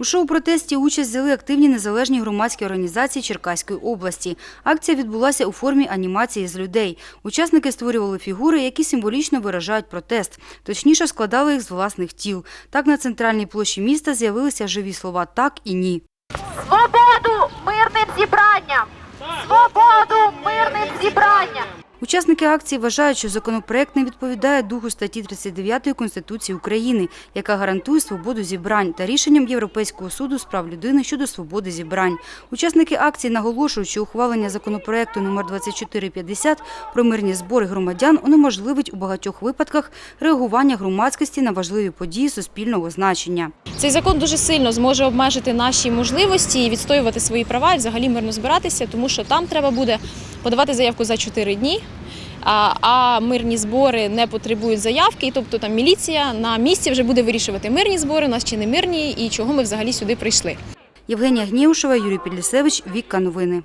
У шоу-протесті участь взяли активні незалежні громадські організації Черкаської області. Акція відбулася у формі анімації з людей. Учасники створювали фігури, які символічно виражають протест. Точніше, складали їх з власних тіл. Так на центральній площі міста з'явилися живі слова «так» і «ні». Свободу мирним зібранням! Свободу мирним зібранням! Учасники акції вважають, що законопроект не відповідає духу статті 39 Конституції України, яка гарантує свободу зібрань та рішенням Європейського суду з прав людини щодо свободи зібрань. Учасники акції наголошують, що ухвалення законопроекту номер 2450 про мирні збори громадян унеможливить у багатьох випадках реагування громадськості на важливі події суспільного значення. Цей закон дуже сильно зможе обмежити наші можливості і відстоювати свої права, і взагалі мирно збиратися, тому що там треба буде подавати заявку за 4 дні. А, мирні збори не потребують заявки, тобто там міліція на місці вже буде вирішувати мирні збори, у нас чи не мирні, і чого ми взагалі сюди прийшли. Євгенія Гнєушева, Юрій Підлісевич, Вікка Новини.